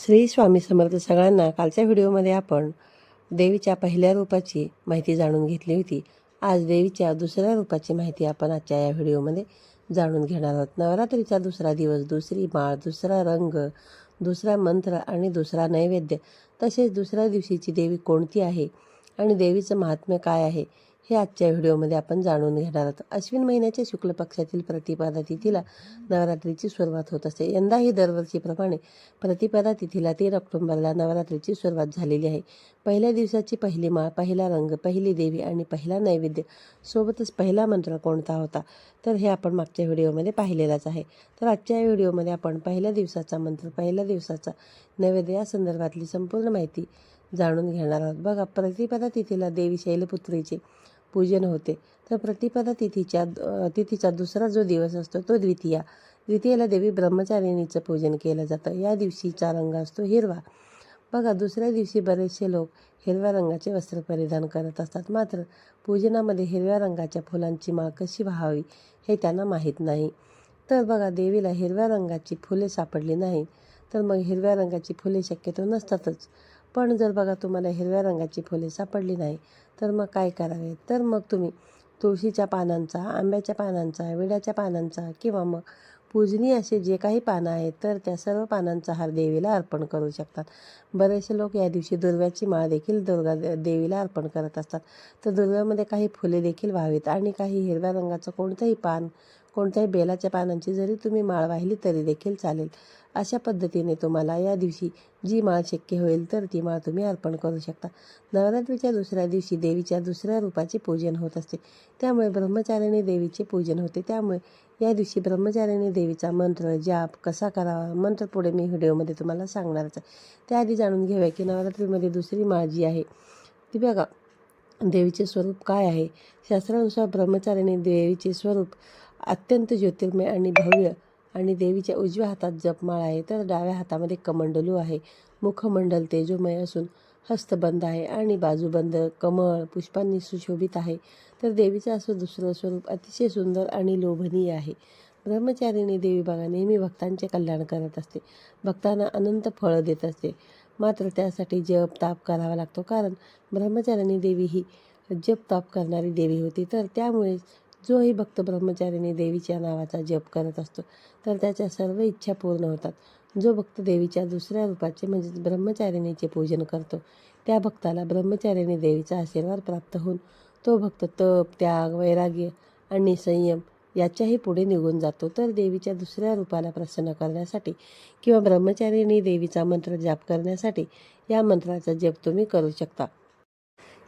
श्री स्वामी समर्थ सगळ्यांना कालच्या व्हिडिओमध्ये आपण देवीच्या पहिल्या रूपाची माहिती जाणून घेतली होती. आज देवीच्या दुसऱ्या रूपाची माहिती आपण आजच्या या व्हिडिओमध्ये जाणून घेणार आहोत. नवरात्रीचा दुसरा दिवस दुसरी माळ दुसरा रंग दुसरा मंत्र आणि दुसरा नैवेद्य तसेच दुसऱ्या दिवशीची देवी कोणती आहे आणि देवीचं महात्म्य काय आहे हे आजच्या व्हिडिओमध्ये आपण जाणून घेणार आहोत. अश्विन महिन्याच्या शुक्ल पक्षातील प्रतिपदा तिथीला नवरात्रीची सुरुवात होत असते. यंदाही दरवर्षीप्रमाणे प्रतिपदा तिथीला तीन ऑक्टोंबरला नवरात्रीची सुरुवात झालेली आहे. पहिल्या दिवसाची पहिली माळ पहिला रंग पहिली देवी आणि पहिला नैवेद्य सोबतच पहिला मंत्र कोणता होता? तर हे आपण मागच्या व्हिडिओमध्ये पाहिलेलाच आहे. तर आजच्या व्हिडिओमध्ये आपण पहिल्या दिवसाचा मंत्र पहिल्या दिवसाचा नैवेद्य या संदर्भातली संपूर्ण माहिती जाणून घेणार आहोत. बघा प्रतिपदा तिथीला देवी शैलपुत्रीचे पूजन होते. तर प्रतिपदा तिथीच्या तिथीचा दुसरा जो दिवस असतो तो द्वितीया. द्वितीयेला देवी ब्रह्मचारिणीचं पूजन केलं जातं. या दिवशीचा रंग असतो हिरवा. बघा दुसऱ्या दिवशी बरेचसे लोक हिरव्या रंगाचे वस्त्र परिधान करत असतात. मात्र पूजनामध्ये हिरव्या रंगाच्या फुलांची माळ कशी व्हावी हे त्यांना माहीत नाही. तर बघा देवीला हिरव्या रंगाची फुले सापडली नाही तर मग हिरव्या रंगाची फुले शक्यतो नसतातच. पण जर बघा तुम्हाला हिरव्या रंगाची फुले सापडली नाही तर मग काय करावे? तर मग तुम्ही तुळशीच्या पानांचा आंब्याच्या पानांचा विड्याच्या पानांचा किंवा मग पूजनी असे जे काही पानं आहेत तर त्या सर्व पानांचा हार देवीला अर्पण करू शकतात. बरेचसे लोक या दिवशी दुर्व्याची माळ देखील दुर्गा देवीला अर्पण करत असतात. तर दुर्व्यामध्ये काही फुले देखील व्हावीत आणि काही हिरव्या रंगाचं कोणतंही पान कोणत्याही बेलाच्या पानांची जरी तुम्ही माळ वाहिली तरी देखील चालेल. अशा पद्धतीने तुम्हाला या दिवशी जी माळ शक्य होईल तर ती माळ तुम्ही अर्पण करू शकता. नवरात्रीच्या दुसऱ्या दिवशी देवीच्या दुसऱ्या रूपाचे पूजन होत असते. त्यामुळे ब्रह्मचारिणी देवीचे पूजन होते. त्यामुळे या दिवशी ब्रह्मचारिणी देवीचा मंत्र जाप कसा करावा? मंत्र पुढे मी व्हिडिओमध्ये तुम्हाला सांगणारच आहे. त्याआधी जाणून घेऊया की नवरात्रीमध्ये दुसरी माळ जी आहे ती बघा देवीचे स्वरूप काय आहे? शास्त्रानुसार ब्रह्मचारिणी देवीचे स्वरूप अत्यंत ज्योतिर्मय आणि भव्य आणि देवीच्या उजव्या हातात जपमाळ आहे. तर डाव्या हातामध्ये कमंडलू आहे. मुखमंडल तेजोमय असून हस्तबंद आहे आणि बाजूबंद कमळ पुष्पांनी सुशोभित आहे. तर देवीचं असं दुसरं स्वरूप अतिशय सुंदर आणि लोभनीय आहे. ब्रह्मचारिणी देवी बघा नेहमी भक्तांचे कल्याण करत असते. भक्तांना अनंत फळं देत असते. मात्र त्यासाठी जप ताप करावा लागतो. कारण ब्रह्मचारिणी देवी ही जप ताप करणारी देवी होती. तर त्यामुळेच जोही भक्त ब्रह्मचारिणी देवीच्या नावाचा जप करत असतो तर त्याच्या सर्व इच्छा पूर्ण होतात. जो भक्त देवीच्या दुसऱ्या रूपाचे म्हणजेच ब्रह्मचारिणीचे पूजन करतो त्या भक्ताला ब्रह्मचारिणी देवीचा आशीर्वाद प्राप्त होऊन तो भक्त तप त्याग वैराग्य आणि संयम याच्याही पुढे निघून जातो. तर देवीच्या दुसऱ्या रूपाला प्रसन्न करण्यासाठी किंवा ब्रह्मचारिणी देवीचा मंत्र जाप करण्यासाठी या मंत्राचा जप तुम्ही करू शकता.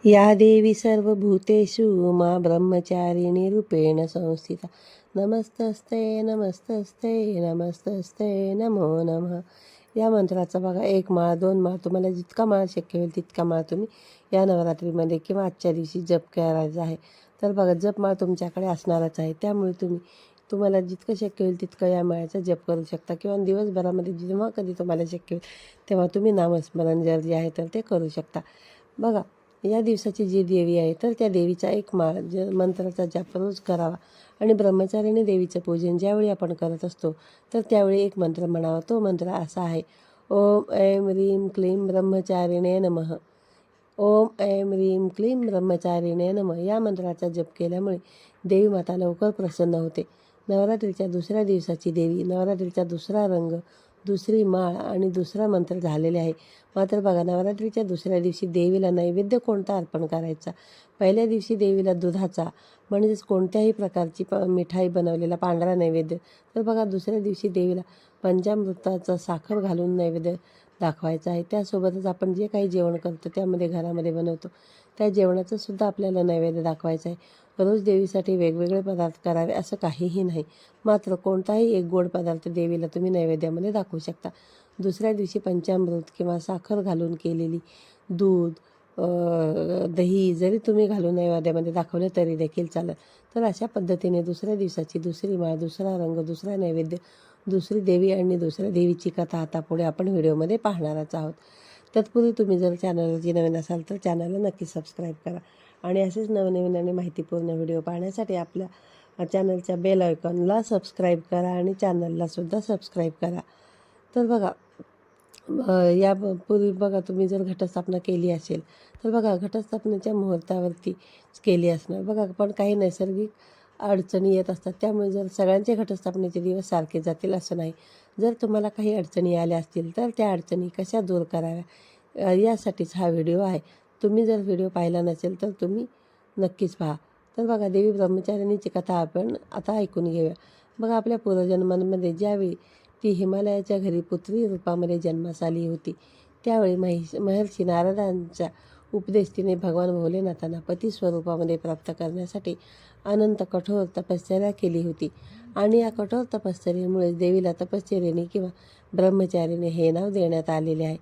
या देवी सर्वभूतेषु मा ब्रह्मचारिणी रूपेण संस्थिता। नमस्तस्ते नमस्तस्ते नमस्तस्ते नमो नमः। या मंत्राचा बघा एक माळ दोन माळ तुम्हाला जितका माळ शक्य होईल तितका माळ तुम्ही या नवरात्रीमध्ये किंवा आजच्या दिवशी जप करायचा आहे. तर बघा जप माळ तुमच्याकडे असणारच आहे. त्यामुळे तुम्ही तुम्हाला जितकं शक्य होईल तितकं या माळ्याचा जप करू शकता. किंवा दिवसभरामध्ये जेव्हा कधी तुम्हाला शक्य होईल तेव्हा तुम्ही नामस्मरण जर जे आहे तर ते करू शकता. बघा या दिवसाची जी देवी आहे तर त्या देवीचा एक मा ज मंत्राचा जाप रोज करावा. आणि ब्रह्मचारिणी देवीचं पूजन ज्यावेळी आपण करत असतो तर त्यावेळी एक मंत्र म्हणावा. तो मंत्र असा आहे ओम ऐं ह्रीं क्लीं ब्रह्मचारिणे नमः. ओम ऐं ह्रीम क्लीं ब्रह्मचारिणे नमः. या मंत्राचा जप केल्यामुळे देवी माता लवकर प्रसन्न होते. नवरात्रीच्या दुसऱ्या दिवसाची देवी नवरात्रीचा दुसरा रंग दुसरी माळ आणि दुसरा मंत्र झालेले आहे. मात्र बघा नवरात्रीच्या दुसऱ्या दिवशी देवीला नैवेद्य कोणता अर्पण करायचा? पहिल्या दिवशी देवीला दुधाचा म्हणजेच कोणत्याही प्रकारची प मिठाई बनवलेला पांढरा नैवेद्य. तर बघा दुसऱ्या दिवशी देवीला पंचामृताचा साखर घालून नैवेद्य दाखवायचा आहे. त्यासोबतच आपण जे काही जेवण करतो त्यामध्ये घरामध्ये बनवतो. त्या जेवणाचंसुद्धा आपल्याला नैवेद्य दाखवायचं आहे. रोज देवीसाठी वेगवेगळे पदार्थ करावे असं काहीही नाही. मात्र कोणताही एक गोड पदार्थ देवीला तुम्ही नैवेद्यामध्ये दाखवू शकता. दुसऱ्या दिवशी पंचामृत किंवा साखर घालून केलेली दूध दही जरी तुम्ही घालून नैवेद्यामध्ये दाखवलं तरी देखील चालेल. तर अशा पद्धतीने दुसऱ्या दिवसाची दुसरी माळ दुसरा रंग दुसरा नैवेद्य दुसरी देवी आणि दुसऱ्या देवीची कथा आता पुढे आपण व्हिडिओमध्ये पाहणारच आहोत. तत्पूर्वी तुम्ही जर चॅनलची नवीन असाल तर चॅनलला नक्की सबस्क्राईब करा आणि असेच नवनवीन आणि माहितीपूर्ण व्हिडिओ पाहण्यासाठी आपल्या चॅनलच्या बेल आयकॉनला सबस्क्राईब करा आणि चॅनललासुद्धा सबस्क्राईब करा. तर बघा या पूर्वी बघा तुम्ही जर घटस्थापना केली असेल तर बघा घटस्थापनेच्या मुहूर्तावरती केली असणार. बघा पण काही नैसर्गिक अडचणी येत असतात. त्यामुळे जर सगळ्यांचे घटस्थापनेचे दिवस सारखे जातील असं नाही. जर तुम्हाला काही अडचणी आल्या असतील तर त्या अडचणी कशा दूर कराव्या? यासाठीच हा व्हिडिओ आहे. तुम्ही जर व्हिडिओ पाहिला नसेल तर तुम्ही नक्कीच पहा. तर बघा देवी ब्रह्मचारिणीची कथा आपण आता ऐकून घेऊया. बघा आपल्या पूर्वजन्मांमध्ये ज्यावेळी ती हिमालयाच्या घरी पुत्री रूपामध्ये जन्मास आली होती त्यावेळी महिष महर्षी नारदांच्या उपदेश तिने भगवान भोलेनाथांना पती स्वरूपामध्ये प्राप्त करण्यासाठी अनंत कठोर तपश्चर्या केली होती. आणि या कठोर तपश्चर्येमुळे देवीला तपश्चर्याने किंवा ब्रह्मचारीने हे नाव देण्यात आलेले आहे.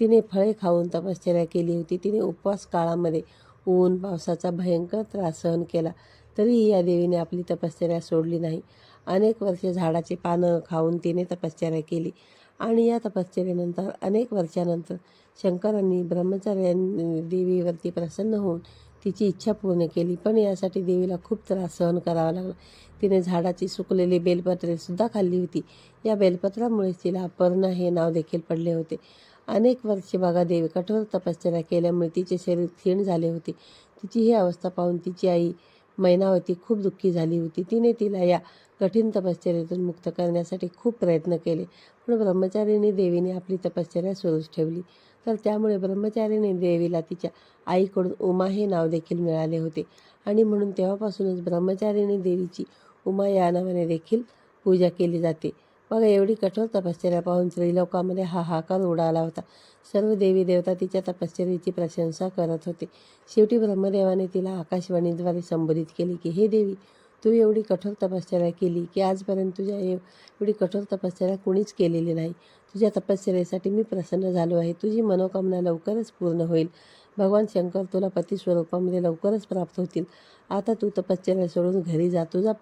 तिने फळे खाऊन तपश्चर्या केली होती. तिने उपवास काळामध्ये ऊन पावसाचा भयंकर त्रास सहन केला. तरीही या देवीने आपली तपश्चर्या सोडली नाही. अनेक वर्षे झाडाची पानं खाऊन तिने तपश्चर्या केली. आणि या तपश्चर्येनंतर अनेक वर्षानंतर शंकरांनी ब्रह्मचार्य देवीवरती प्रसन्न होऊन तिची इच्छा पूर्ण केली. पण यासाठी देवीला खूप त्रास सहन करावा लागला. तिने झाडाची सुकलेली बेलपत्रेसुद्धा खाल्ली होती. या बेलपत्रामुळेच तिला अपर्णा हे नाव देखील पडले होते. अनेक वर्षे बघा देवी कठोर तपश्चर्या केल्यामुळे तिचे शरीर क्षीण झाले होते. तिची ही अवस्था पाहून तिची आई मैनावती खूप दुःखी झाली होती. तिने तिला या कठीण तपश्चर्यातून मुक्त करण्यासाठी खूप प्रयत्न केले. पण ब्रह्मचारिणी देवीने आपली तपश्चर्या सुरूच ठेवली. तर त्यामुळे ब्रह्मचारिणी देवीला तिच्या आईकडून उमा हे नाव देखील मिळाले होते. आणि म्हणून तेव्हापासूनच ब्रह्मचारिणी देवीची उमा या नावाने देखील पूजा केली जाते. मग एवढी कठोर तपश्चर्या पाहून स्त्रीलोकामध्ये हाहाकार उडाला होता. सर्व देवी देवता तिच्या तपश्चर्येची प्रशंसा करत होते. शेवटी ब्रह्मदेवाने तिला आकाशवाणीद्वारे संबोधित केले की हे देवी तू एवढी कठोर तपश्चर्या केली की आजपर्यंत तुझ्या एव एवढी कठोर तपश्चर्या कुणीच केलेली नाही. तुझ्या तपश्चर्येसाठी मी प्रसन्न झालो आहे. तुझी मनोकामना लवकरच पूर्ण होईल. भगवान शंकर तुला पती स्वरूपामध्ये लवकरच प्राप्त होतील. आता तू तपश्चर्या सोडून घरी जा. तुझा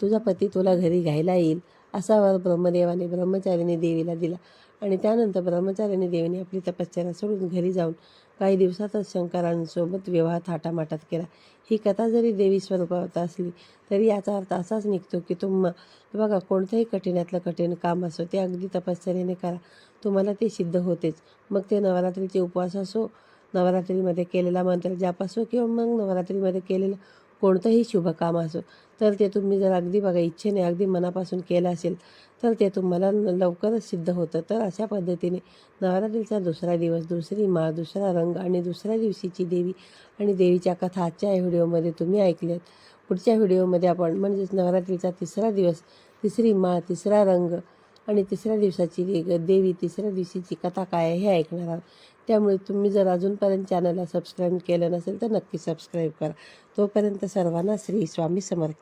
तुझा पती तुला घरी घ्यायला येईल. असा वर ब्रह्मदेवाने ब्रह्मचारिणी देवीला दिला. आणि त्यानंतर ब्रह्मचारिणी देवीने आपली तपश्चर्या सोडून घरी जाऊन काही दिवसातच शंकरांसोबत विवाह थाटामाटात केला. ही कथा जरी देवी स्वरूपात असली तरी याचा अर्थ असाच निघतो की तुम बघा कोणतंही कठीणातलं कठीण काम असो ते अगदी तपश्चर्याने करा. तुम्हाला ते सिद्ध होतेच. मग ते नवरात्रीचे उपवास असो नवरात्रीमध्ये केलेला मंत्र जाप असो किंवा मग नवरात्रीमध्ये केलेलं कोणतंही शुभकाम असो तर ते तुम्ही जर अगदी बघा इच्छेने अगदी मनापासून केलं असेल तर ते तुम्हाला लवकरच सिद्ध होतं. तर अशा पद्धतीने नवरात्रीचा दुसरा दिवस दुसरी माळ दुसरा रंग आणि दुसऱ्या दिवशीची देवी आणि देवीच्या कथा आजच्या व्हिडिओमध्ये तुम्ही ऐकल्यात. पुढच्या व्हिडिओमध्ये आपण म्हणजेच नवरात्रीचा तिसरा दिवस तिसरी माळ तिसरा रंग आणि तिसऱ्या दिवसाची देवी तिसऱ्या दिवशीची कथा काय हे ऐकणार आहोत. त्यामुळे तुम्ही जर अजूनपर्यंत चॅनलला सबस्क्राईब केलं नसेल तर नक्की सबस्क्राईब करा. तोपर्यंत सर्वांना श्री स्वामी समर्थ.